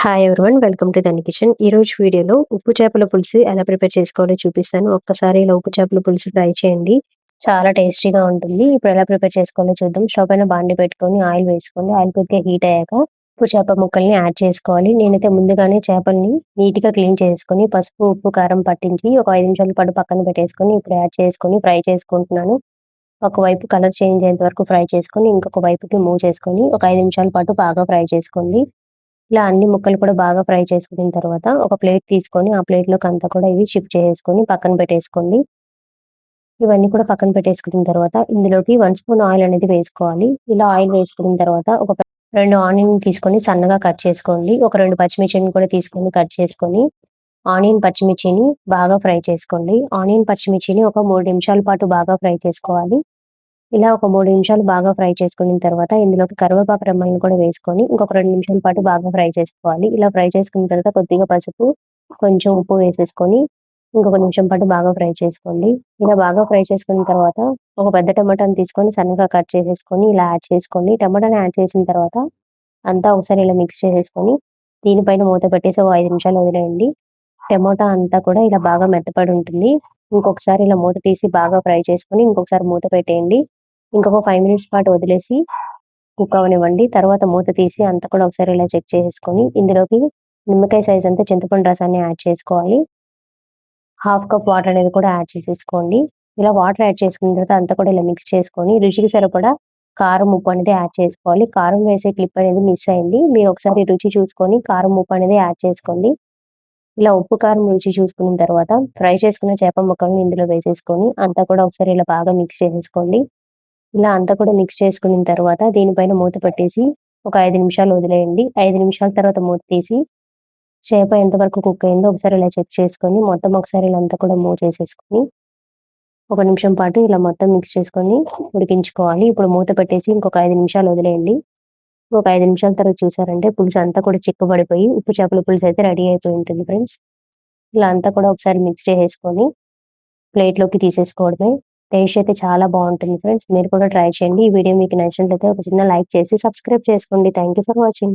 Hi everyone welcome to the kitchen ఈ రోజు వీడియోలో ఉప్పు చేపల పులుసు ఎలా ప్రిపేర్ చేసుకోవాలో చూపిస్తాను. ఒక్కసారి ఇలా ఉప్పు చేపల పులుసు ట్రై చేయండి. చాలా టేస్టీగా ఉంటుంది. ఇప్పుడు ఎలా ప్రిపేర్ చేసుకోవాలో చూద్దాం. స్టవ్ పైన బాండి పెట్టుకొని ఆయిల్ వేసుకోండి ఆయిల్ కొద్దిగా హీట్ అయ్యాక ఉప్పు చేప ముక్కల్ని యాడ్ చేసుకోవాలి. నేనైతే ముందుగానే చేపల్ని నీట్గా క్లీన్ చేసుకొని పసుపు ఉప్పు కారం పట్టించి ఒక ఐదు నిమిషాల పాటు పక్కన పెట్టేసుకొని ఇప్పుడు యాడ్ చేసుకొని ఫ్రై చేసుకుంటున్నాను. ఒకవైపు కలర్ చేంజ్ అయ్యేంత వరకు ఫ్రై చేసుకొని ఇంకొక వైపుకి మూవ్ చేసుకొని ఒక ఐదు నిమిషాల పాటు బాగా ఫ్రై చేసుకోండి. ఇలా అన్ని ముక్కలు కూడా బాగా ఫ్రై చేసుకున్న తర్వాత ఒక ప్లేట్ తీసుకొని ఆ ప్లేట్లోకి అంతా కూడా ఇవి షిఫ్ట్ చేసుకొని పక్కన పెట్టేసుకోండి. ఇవన్నీ కూడా పక్కన పెట్టేసుకున్న తర్వాత ఇందులోకి వన్ స్పూన్ ఆయిల్ అనేది వేసుకోవాలి. ఇలా ఆయిల్ వేసుకున్న తర్వాత ఒక రెండు ఆనియన్ తీసుకొని సన్నగా కట్ చేసుకోండి. ఒక రెండు పచ్చిమిర్చిని కూడా తీసుకొని కట్ చేసుకొని ఆనియన్ పచ్చిమిర్చిని బాగా ఫ్రై చేసుకోండి. ఆనియన్ పచ్చిమిర్చిని ఒక మూడు నిమిషాల పాటు బాగా ఫ్రై చేసుకోవాలి. ఇలా ఒక మూడు నిమిషాలు బాగా ఫ్రై చేసుకున్న తర్వాత ఇందులోకి కరివేపాకు రెమ్మలను కూడా వేసుకొని ఇంకొక రెండు నిమిషాల పాటు బాగా ఫ్రై చేసుకోవాలి. ఇలా ఫ్రై చేసుకున్న తర్వాత కొద్దిగా పసుపు కొంచెం ఉప్పు వేసేసుకొని ఇంకొక నిమిషం పాటు బాగా ఫ్రై చేసుకోండి. ఇలా బాగా ఫ్రై చేసుకున్న తర్వాత ఒక పెద్ద టమాటాని తీసుకొని సన్నగా కట్ చేసేసుకొని ఇలా యాడ్ చేసుకోండి. టమాటాని యాడ్ చేసిన తర్వాత అంతా ఒకసారి ఇలా మిక్స్ చేసేసుకొని దీనిపైన మూత పెట్టేసి ఒక ఐదు నిమిషాలు వదిలేయండి. టమాటా అంతా కూడా ఇలా బాగా మెత్తపడి ఉంటుంది. ఇంకొకసారి ఇలా మూత తీసి బాగా ఫ్రై చేసుకొని ఇంకొకసారి మూత పెట్టేయండి. ఇంకొక ఫైవ్ మినిట్స్ పాటు వదిలేసి కుక్ అవనివ్వండి తర్వాత మూత తీసి అంతా కూడా ఒకసారి ఇలా చెక్ చేసుకొని ఇందులోకి నిమ్మకాయ సైజ్ అంతా చింతపండు రసాన్ని యాడ్ చేసుకోవాలి. హాఫ్ కప్ వాటర్ అనేది కూడా యాడ్ చేసేసుకోండి. ఇలా వాటర్ యాడ్ చేసుకున్న తర్వాత అంతా కూడా ఇలా మిక్స్ చేసుకొని రుచికి సరిపడా కారం ఉప్పు అనేది యాడ్ చేసుకోవాలి. కారం వేసే క్లిప్ అనేది మిస్ అయింది. మీరు ఒకసారి రుచి చూసుకొని కారం ఉప్పు అనేది యాడ్ చేసుకోండి. ఇలా ఉప్పు కారం రుచి చూసుకున్న తర్వాత ఫ్రై చేసుకున్న చేప ముక్కలను ఇందులో వేసేసుకొని అంతా కూడా ఒకసారి ఇలా బాగా మిక్స్ చేసేసుకోండి. ఇలా అంతా కూడా మిక్స్ చేసుకున్న తర్వాత దీనిపైన మూత పెట్టేసి ఒక ఐదు నిమిషాలు వదిలేయండి. ఐదు నిమిషాల తర్వాత మూత తీసి చేప ఎంతవరకు కుక్ అయిందో ఒకసారి ఇలా చెక్ చేసుకొని మొత్తం ఒకసారి ఇలా అంతా కూడా మూవ్ చేసేసుకొని ఒక నిమిషం పాటు ఇలా మొత్తం మిక్స్ చేసుకొని ఉడికించుకోవాలి. ఇప్పుడు మూత పెట్టేసి ఇంకొక ఐదు నిమిషాలు వదిలేయండి. ఒక ఐదు నిమిషాల తర్వాత చూసారంటే పులుసు అంతా కూడా చిక్కబడిపోయి ఉప్పు చేపల పులుసు అయితే రెడీ అయిపోయి ఉంటుంది ఫ్రెండ్స్. ఇలా అంతా కూడా ఒకసారి మిక్స్ చేసేసుకొని ప్లేట్లోకి తీసేసుకోవడమే. టేస్ట్ అయితే చాలా బాగుంటుంది ఫ్రెండ్స్. మీరు కూడా ట్రై చేయండి. ఈ వీడియో మీకు నచ్చినట్లయితే ఒక చిన్న లైక్ చేసి సబ్స్క్రైబ్ చేసుకోండి. Thank for watching.